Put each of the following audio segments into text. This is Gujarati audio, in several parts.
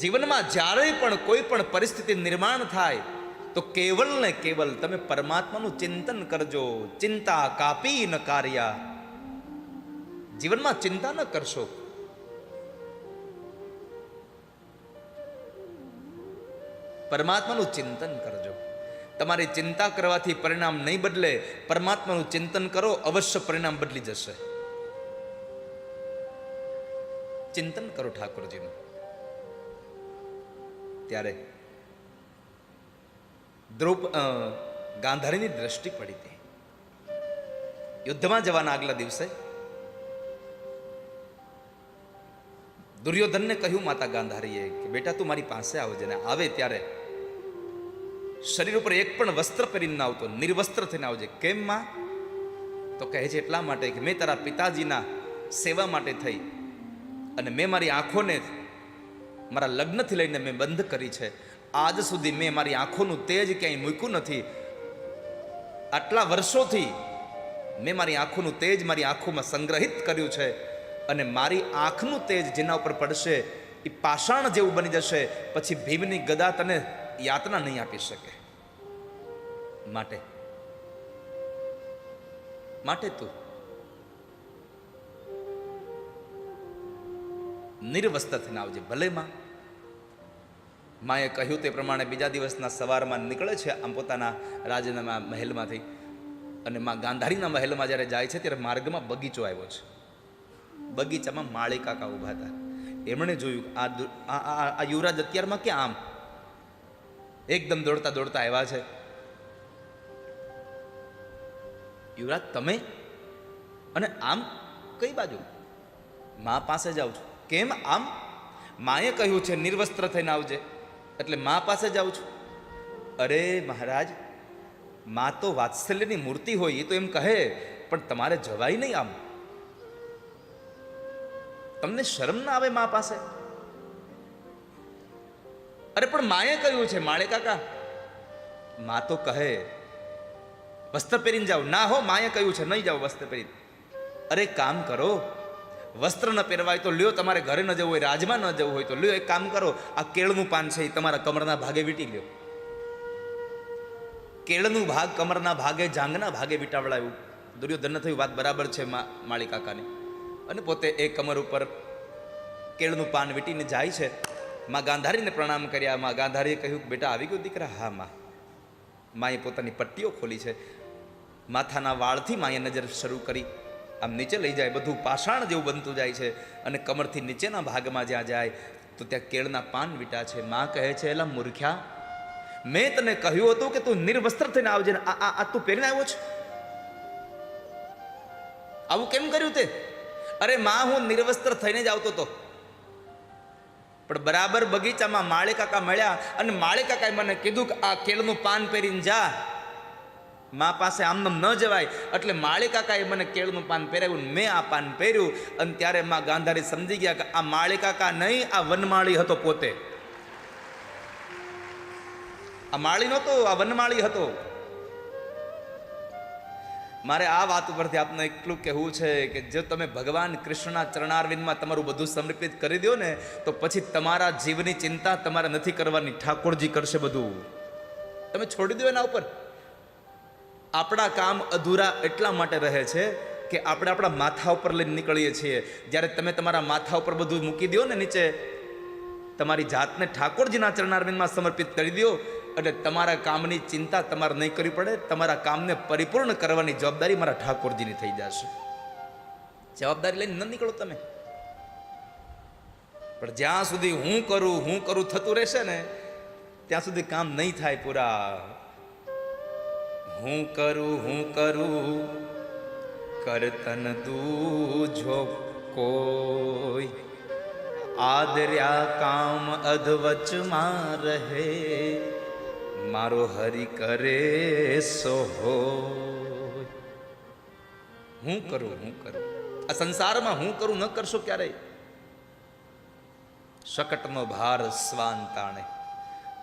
જીવનમાં જ્યારે પણ કોઈ પણ પરિસ્થિતિ નિર્માણ થાય, તો કેવલ ને કેવલ તમે પરમાત્માનું ચિંતન કરજો. ચિંતા કાપી ન કાર્યા. જીવનમાં ચિંતા ન કરશો. પરમાત્માનું ચિંતન કરજો. તમારી ચિંતા કરવાથી પરિણામ નહીં બદલે, પરમાત્માનું ચિંતન કરો, અવશ્ય પરિણામ બદલી જશે. ચિંતન કરો ઠાકોરજીનું. ત્યારે દ્રૌપ ગાંધારીની દ્રષ્ટિ પડી હતી. યુદ્ધમાં જવાના આગલા દિવસે દુર્યોધનને કહ્યું માતા ગાંધારીએ કે, બેટા, તું મારી પાસે આવજે ને આવે ત્યારે શરીર ઉપર એક પણ વસ્ત્ર પહેરીને આવતો, નિર્વસ્ત્ર થઈને આવજે. કેમ, માં? તો કહે છે એટલા માટે કે મેં તારા પિતાજીના સેવા માટે થઈ અને મેં મારી આંખોને મારા લગ્નથી લઈને મેં બંધ કરી છે. આજ સુધી મેં મારી આંખોનું તેજ ક્યાંય મૂક્યું નથી. આટલા વર્ષોથી મેં મારી આંખોનું તેજ મારી આંખોમાં સંગ્રહિત કર્યું છે અને મારી આંખનું તેજ જેના ઉપર પડશે એ પાષાણ જેવું બની જશે. પછી ભીમની ગદા તને યાતના નહીં આપી શકે. માટે. માટે તું નિર્વસ્ત થઈને આવજે ભલે માં માએ કહ્યું તે પ્રમાણે બીજા દિવસના સવારમાં નીકળે છે આમ પોતાના રાજના મહેલમાંથી. અને માં ગાંધારીના મહેલમાં જ્યારે જાય છે ત્યારે માર્ગમાં બગીચો આવ્યો છે. બગીચામાં માળી કાકા ઊભા હતા. એમણે જોયું આ આ યુવરાજ અત્યારમાં ક્યાં આમ? એકદમ દોડતા દોડતા આવ્યા છે. યુવરાજ, તમે? અને આમ કઈ બાજુ? મા પાસે જાઉં છું. કેમ આમ? માએ કહ્યું છે, નિર્વસ્ત્ર થઈને આવજે. એટલે મા પાસે જાઉં છું. અરે મહારાજ, મા તો વાત્સલ્યની મૂર્તિ હોય એ તો એમ કહે, પણ તમારે જવાય નહીં આમ. તમને શરમ ના આવે મા પાસે? અરે પણ માએ કહ્યું છે, માળે કાકા. મા તો કહે, વસ્ત્ર પહેરીને જાઓ. ના હો, માએ કહ્યું છે, નહીં જાઓ વસ્ત્ર પહેરીને. અરે કામ કરો વસ્ત્ર ન પહેરવાય તો લ્યો, તમારે ઘરે ન જવું હોય, રાજમાં ન જવું હોય તો લ્યો, એક કામ કરો, આ કેળનું પાન છે એ તમારા કમરના ભાગે વીટી લ્યો. કેળનું ભાગ કમરના ભાગે, જાંગના ભાગે વીટાવડાયું. દુર્યોધન થયું વાત બરાબર છે માળી કાકાની. અને પોતે એ કમર ઉપર કેળનું પાન વીટીને જાય છે. માં ગાંધારીને પ્રણામ કર્યા. માં ગાંધારીએ કહ્યું કે બેટા, આવી ગયો દીકરા? હા, માં. માએ પોતાની પટ્ટીઓ ખોલી છે. માથાના વાળથી માએ નજર શરૂ કરી. આમ નીચે લઈ જાય, બધું પાષાણ જેવું બનતું જાય છે અને કમરથી નીચેના ભાગમાં જ્યાં જાય, તો ત્યાં કેળના પાન વીટા છે. માં કહે છે, એલા મૂર્ખ્યા, મેં તને કહ્યું હતું કે તું નિર્વસ્ત્ર થઈને આવજે આ આ તું પહેરીને આવ્યો છે? આવું કેમ કર્યું તે? અરે માં, હું નિર્વસ્ત્ર થઈને જ આવતો હતો. પણ બરાબર બગીચામાં માળે કાકા મળ્યા અને માળે કાકાએ મને કીધું કે આ કેળનું પાન પહેરીને જા. મા પાસે આમનામ ન જવાય. એટલે માળી કાકાએ મને કેળનું પાન પહેરાવ્યું મેં આ પાન પહેર્યું. અને ત્યારે મા ગાંધારી સમજી ગયા કે આ માળી કાકા નહીં, આ વનમાળી હતો પોતે. આ માળી નહોતો, આ વનમાળી હતો. મારે આ વાત ઉપરથી આપને એટલું કહેવું છે કે જો તમે ભગવાન કૃષ્ણના ચરણારવિંદમાં તમારું બધું સમર્પિત કરી દો ને, તો પછી તમારા જીવની ચિંતા તમારે નથી કરવાની. ઠાકોરજી કરશે બધું. તમે છોડી દો એના ઉપર. આપણા કામ અધૂરા એટલા માટે રહે છે કે આપણે આપણા માથા ઉપર લઈને નીકળીએ છીએ. જ્યારે તમે તમારા માથા ઉપર બધું મૂકી દો ને નીચે, તમારી જાતને ઠાકોરજીના ચરણારવિંદમાં સમર્પિત કરી દો. એટલે તમારા કામની ચિંતા તમારે નહીં કરવી પડે, તમારા કામને પરિપૂર્ણ કરવાની જવાબદારી મારા ઠાકોરજીની થઈ જશે. જવાબદારી લઈને ન નીકળો તમે. પણ જ્યાં સુધી હું કરું હું કરું થતું રહેશે ને, ત્યાં સુધી કામ નહીં થાય પૂરા. હું કરું હું કરું. કરતન દૂજો કોઈ. આદર્યા કામ અધવચમાં રહે. મારો હરિ કરે સોહો હું કરું હું કરું. આ સંસારમાં હું કરું, ન કરશો ક્યારેય? શકટનો ભાર સ્વાન તાણે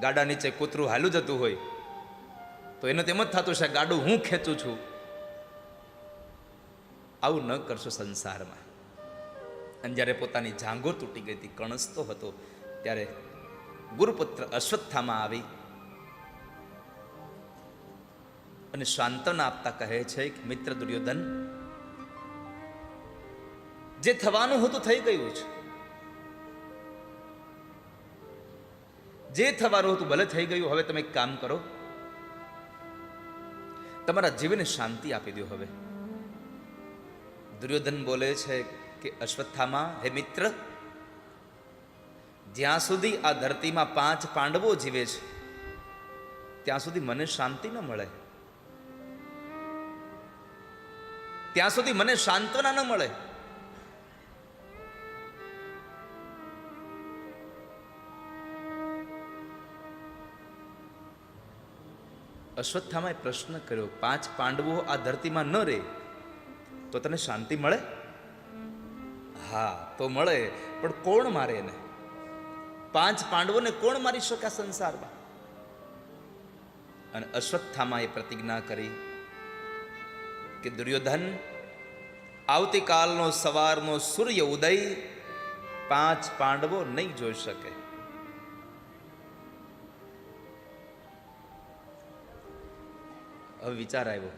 ગાડા નીચે કૂતરું હાલું જતું હોય. તો એને તેમ જ થતું છે, ગાડું હું ખેંચું છું? આવું ન કરશો સંસારમાં. અને જ્યારે પોતાની જાંગો તૂટી ગઈ હતી, કણસતો હતો, ત્યારે ગુરુપુત્ર અશ્વત્થામાં આવી અને સાંત્વના આપતા કહે છે કે મિત્ર દુર્યોધન, જે થવાનું હતું થઈ ગયું છે. જે થવાનું હતું ભલે થઈ ગયું, હવે તમે એક કામ કરો. તમારા જીવને શાંતિ આપી દો હવે. દુર્યોધન બોલે છે કે અશ્વત્થામાં, હે મિત્ર, જ્યાં સુધી આ ધરતીમાં પાંચ પાંડવો જીવે છે, ત્યાં સુધી મને શાંતિ ન મળે. ત્યાં સુધી મને સાંત્વના ન મળે. અશ્વત્થામાએ પ્રશ્ન કર્યો, પાંચ પાંડવો આ ધરતીમાં ન રહે તો તને શાંતિ મળે? હા, તો મળે, પણ કોણ મારે એને? પાંચ પાંડવોને કોણ મારી શકે સંસારમાં? અને અશ્વત્થામાએ પ્રતિજ્ઞા કરી કે, દુર્યોધન, આવતીકાલનો સવારનો સૂર્ય ઉદય પાંચ પાંડવો નહીં જોઈ શકે. હવે વિચાર આવ્યો.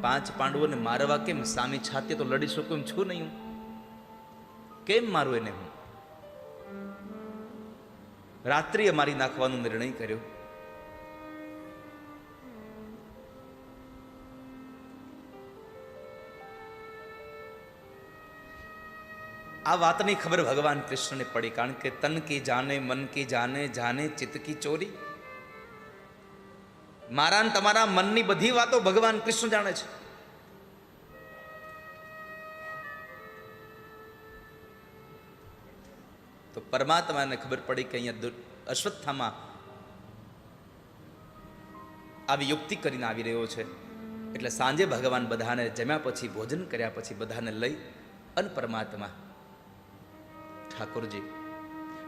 પાંચ પાંડવોને મારવા કેમ સામી છાતી તો લડી શકું એમ છું નહીં હું? કેમ મારું એને હું? રાત્રિએ મારી નાખવાનો નિર્ણય કર્યો. આ વાતની ખબર ભગવાન કૃષ્ણને પડી કારણ કે તન કી જાને, મન કી જાને જાને ચિત્ત કી ચોરી. મારા તમારા મનની બધી વાતો ભગવાન કૃષ્ણ જાણે છે. તો પરમાત્માને ખબર પડી કે અહીંયા અશ્વત્થામાં આવી યુક્તિ કરીને આવી રહ્યો છે. એટલે સાંજે ભગવાન બધાને જમ્યા પછી, ભોજન કર્યા પછી બધાને લઈ અને પરમાત્મા ઠાકોરજી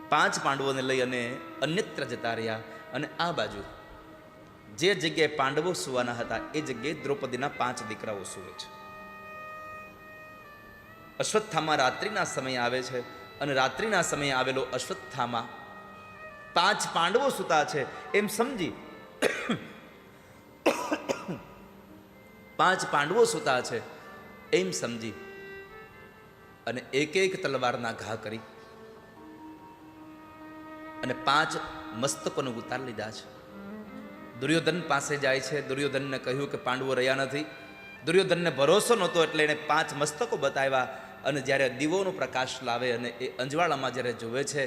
પાંચ પાંડવોને લઈ અને અન્યત્ર જતા રહ્યા અને આ બાજુ જે જગ્યાએ પાંડવો સુવાના હતા, એ જગ્યાએ દ્રૌપદીના પાંચ દીકરાઓ સુવે છે. અશ્વત્થામા રાત્રિના સમયે આવે છે અને રાત્રિના સમયે આવેલો અશ્વત્થામા પાંચ પાંડવો સુતા છે, એમ સમજી પાંચ પાંડવો સુતા છે, એમ સમજી અને એક એક તલવારના ઘા કરી અને પાંચ મસ્તકોને ઉતાર લીધા છે. દુર્યોધન પાસે જાય છે. દુર્યોધનને કહ્યું કે પાંડવો રહ્યા નથી. દુર્યોધનને ભરોસો નહોતો એટલે એણે પાંચ મસ્તકો બતાવ્યા અને જ્યારે દીવોનો પ્રકાશ લાવે અને એ અંજવાળામાં જ્યારે જુએ છે,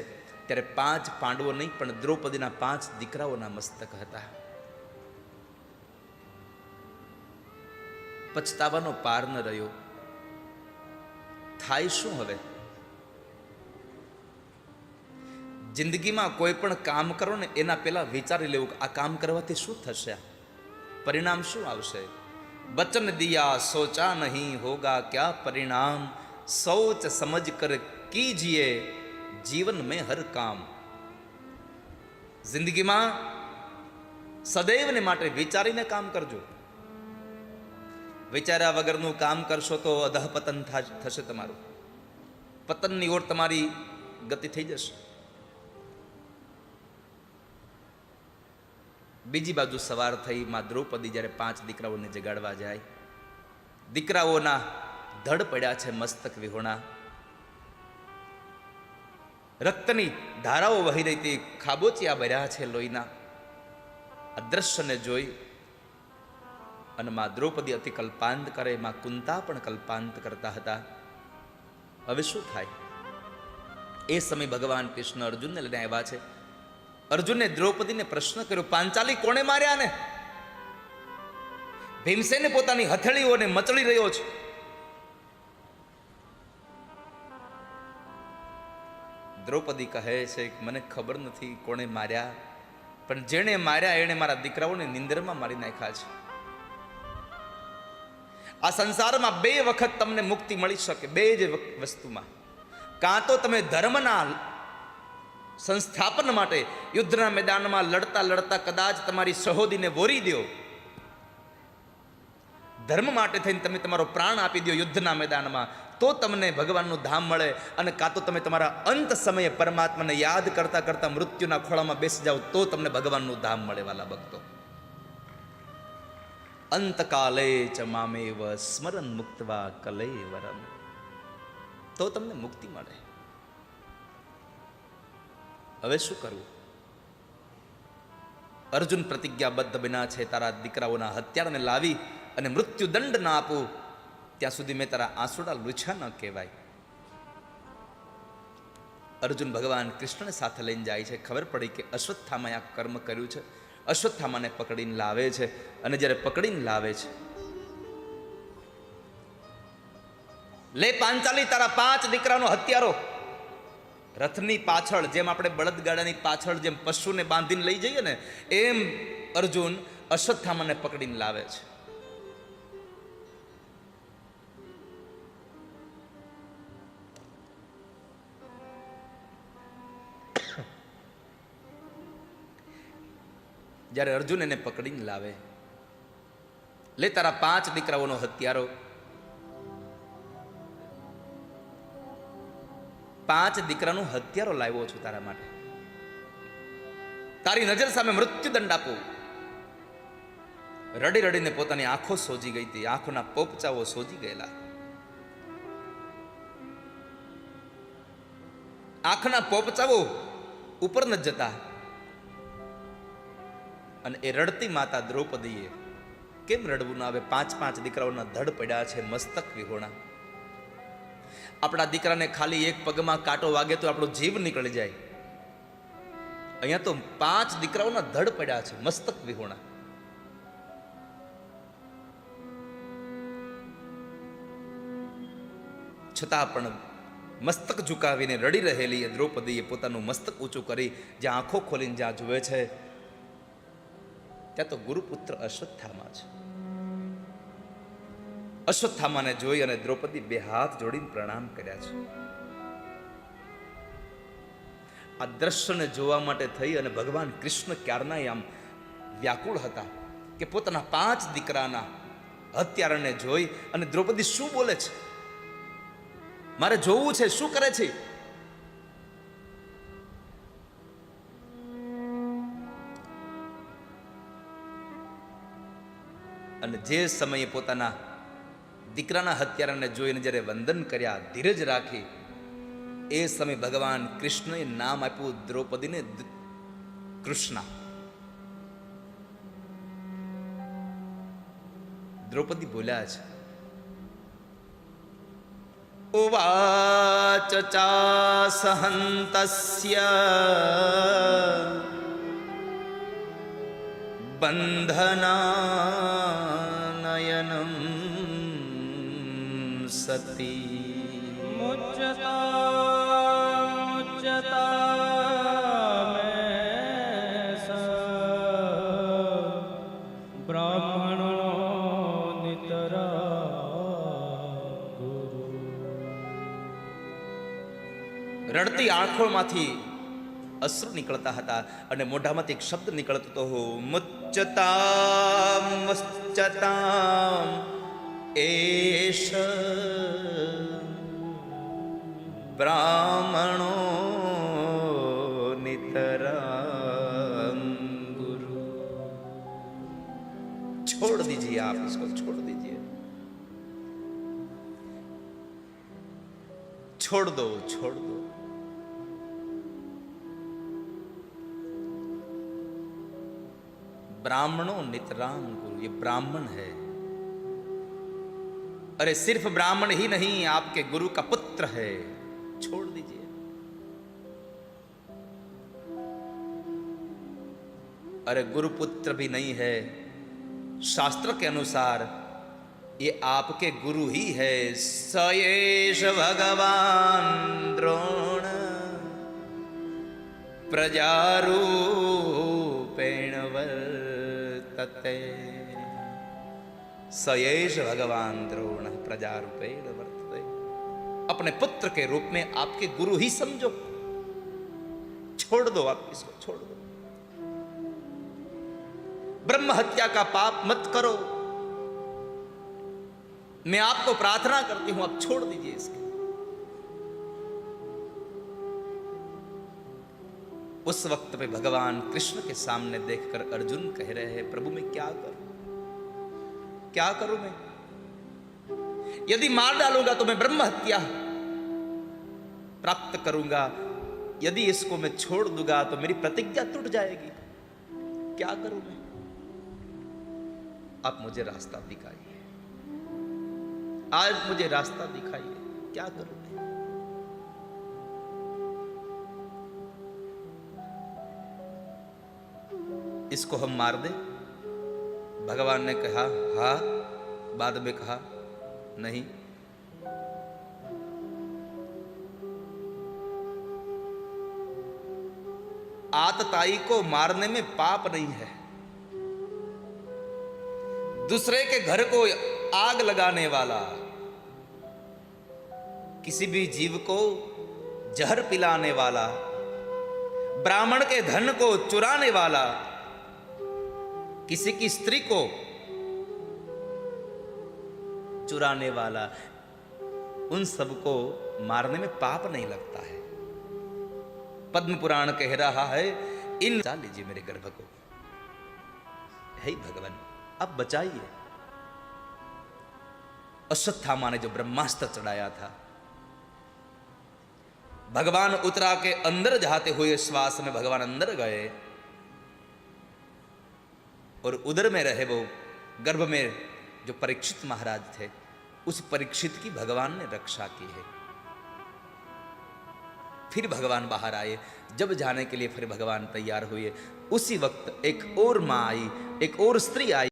ત્યારે પાંચ પાંડવો નહીં, પણ દ્રૌપદીના પાંચ દીકરાઓના મસ્તક હતા. પછતાવાનો પાર ન રહ્યો. થાય શું હવે? જિંદગીમાં કોઈ પણ કામ કરો ને, એના પહેલા વિચારી લેવું કે આ કામ કરવાથી શું થશે? પરિણામ શું આવશે? બચન દિયા, સોચા નહીં હોગા ક્યા પરિણામ? સોચ સમજ કર કીજીએ, જીવન મેં હર કામ. જિંદગીમાં સદૈવને માટે વિચારીને કામ કરજો. વિચાર્યા વગરનું કામ કરશો તો અધઃપતન થશે તમારું. પતનની ઓર તમારી ગતિ થઈ જશે. બીજી બાજુ સવાર થઈ માં દ્રૌપદી જ્યારે પાંચ દીકરાઓને જગાડવા જાય, દીકરાઓના ધડ પડ્યા છે મસ્તક વિહોણા. રક્તની ધારાઓ વહી રહી હતી, ખાબોચિયા ભર્યા છે લોહીના. અદ્રશ્યને જોઈ અને માં દ્રૌપદી અતિ કલ્પાંત કરે, માં કુંતા પણ કલ્પાંત કરતા હતા. હવે શું થાય? એ સમય ભગવાન કૃષ્ણ અર્જુનને લઈને આવ્યા છે. અર્જુને દ્રૌપદીને પ્રશ્ન કર્યો, પાંચાલી કોણે માર્યા ને? ભીમસેને પોતાની હથેળીઓને મચળી રહ્યો છે. દ્રૌપદી કહે છે મને ખબર નથી કોણે માર્યા, પણ જેણે માર્યા એણે મારા દીકરાઓને નિંદરમાં મારી નાખ્યા છે. આ સંસારમાં બે વખત તમને મુક્તિ મળી શકે, બે જ વસ્તુમાં. કાં તો તમે ધર્મના સંસ્થાપન માટે યુદ્ધના મેદાનમાં લડતા લડતા કદાચ તમારી સહોદીને વોરી દો. ધર્મ માટે થઈને તમે તમારો પ્રાણ આપી દો યુદ્ધના મેદાનમાં, તો તમને ભગવાનનું ધામ મળે અને કાં તો તમે તમારા અંત સમયે પરમાત્માને યાદ કરતા કરતા મૃત્યુના ખોળામાં બેસી જાઓ, તો તમને ભગવાનનું ધામ મળે વાલા ભક્તો. અંતકાલે ચ મામેવ સ્મરણ મુક્તવા કલેવરમ તો તમને મુક્તિ મળે. હવે શું કરવું? અર્જુન પ્રતિજ્ઞાબદ્ધ બન્યા છે, તારા દીકરાઓના હત્યારાને લાવી અને મૃત્યુદંડ ના આપું. ત્યાં સુધી મેં તારા આંસુડા લૂછા ન કહેવાય. અર્જુન ભગવાન કૃષ્ણને સાથે લઈને જાય છે. ખબર પડી કે અશ્વત્થામાએ આ કર્મ કર્યું છે. અશ્વત્થામાને પકડીને લાવે છે અને જ્યારે પકડીને લાવે છે, લે પાંચાલી તારા પાંચ દીકરાનો હત્યારો. રથની પાછળ, જેમ આપણે બળદગાડાની પાછળ જેમ પશુને બાંધીને લઈ જઈએ ને, એમ અર્જુન અશ્વત્થામાને પકડીને લાવે છે. જ્યારે અર્જુન એને પકડીને લાવે, લે તારા પાંચ દીકરાઓનો હત્યારો પાંચ દીકરાનું હત્યારો લાવ્યો છું તારા માટે. તારી નજર સામે મૃત્યુદંડ આપો. રડી રડીને પોતાની આંખો સોજી ગઈ હતી. આંખોના પોપચાઓ સોજી ગયેલા. આંખના પોપચાઓ ઉપર ન જતા. અને એ રડતી માતા દ્રૌપદીએ કેમ રડવું? ના આવે પાંચ પાંચ દીકરાઓના ધડ પડ્યા છે, મસ્તક વિહોણા. આપણા દીકરાને ખાલી એક પગમાં કાંટો વાગે તો આપણો જીવ નીકળી જાય. અહીંયા તો પાંચ દીકરાઓના ધડ પડ્યા છે, મસ્તક વિહોણા. છતાં પણ મસ્તક ઝુકાવીને રડી રહેલી એ દ્રૌપદીએ પોતાનું મસ્તક ઊંચું કરી જ્યાં આંખો ખોલીને જ્યાં જુએ છે, ત્યાં તો ગુરુપુત્ર અશ્વત્થામાં છે. અશ્વત્થામાને જોઈ અને દ્રૌપદી બે હાથ જોડીને પ્રણામ કર્યા છે. આ દ્રશ્યને જોવા માટે થઈ અને ભગવાન કૃષ્ણ ક્યારના આમ વ્યાકુળ હતા કે પોતાના પાંચ દીકરાના હત્યારાને જોઈ અને દ્રૌપદી શું બોલે છે? મારે જોવું છે, શું કરે છે? અને જે સમયે પોતાના દીકરાના હત્યારાને જોઈને જ્યારે વંદન કર્યા, ધીરજ રાખી, એ સમયે ભગવાન કૃષ્ણએ નામ આપ્યું દ્રૌપદીને કૃષ્ણા. દ્રૌપદી બોલ્યા છે ઉવાચ ચાસહંતસ્ય બંધનાનયનમ સતી मुच्यता मुच्यता में स ब्राह्मणो नितरा गुरु રડતી આંખોમાંથી અશ્રુ નીકળતા હતા અને મોઢામાંથી એક શબ્દ નીકળતો હતો મુચ્ચતામ મુચ્ચતામ एष ब्राह्मणो नितराम गुरु छोड़ दीजिए आप इसको, छोड़ दीजिए। छोड़ दो छोड़ दो। ब्राह्मणों नितराम गुरु ये ब्राह्मण है। अरे सिर्फ़ ब्राह्मण ही नहीं, आपके गुरु का पुत्र है। छोड़ दीजिए। अरे गुरुपुत्र भी नहीं है। शास्त्र के अनुसार ये आपके गुरु ही है। सयेष भगवान द्रोण, प्रजारूपेण वर्तते। सयेष भगवान द्रोण प्रजारूपेण वर्तते। अपने पुत्र के रूप में आपके गुरु ही समझो। छोड़ दो आप इसको, छोड़ दो। ब्रह्म हत्या का पाप मत करो। मैं आपको प्रार्थना करती हूँ, आप छोड़ दीजिए इसके। उस वक्त पे भगवान कृष्ण के सामने देखकर अर्जुन कह रहे हैं, प्रभु, मैं क्या करूँ? क्या करूँ मैं? यदि मार डालूँगा तो मैं ब्रह्म हत्या प्राप्त करूँगा। यदि इसको मैं छोड़ दूँगा तो मेरी प्रतिज्ञा टूट जाएगी। क्या करूँ मैं? आप मुझे रास्ता दिखाइए। आज मुझे रास्ता दिखाइए। क्या करूँ मैं? इसको हम मार दें? भगवान ने कहा, हा? बाद में कहा, नहीं। आतताई को मारने में पाप नहीं है। दूसरे के घर को आग लगाने वाला, किसी भी जीव को जहर पिलाने वाला, ब्राह्मण के धन को चुराने वाला किसी की स्त्री को चुराने वाला, उन सबको मारने में पाप नहीं लगता है। पद्म पुराण कह रहा है, इन लीजिए मेरे गर्भ को। हे भगवान, अब बचाइए। अश्वत्थामा ने जो ब्रह्मास्त्र चढ़ाया था, भगवान उतरा के अंदर जाते हुए श्वास में भगवान अंदर गए। और उदर में रहे वो गर्भ में जो परीक्षित महाराज थे, उस परीक्षित की भगवान ने रक्षा की है। फिर भगवान बाहर आए। जब जाने के लिए फिर भगवान तैयार हुए। उसी वक्त एक और माँ आई एक और स्त्री आई।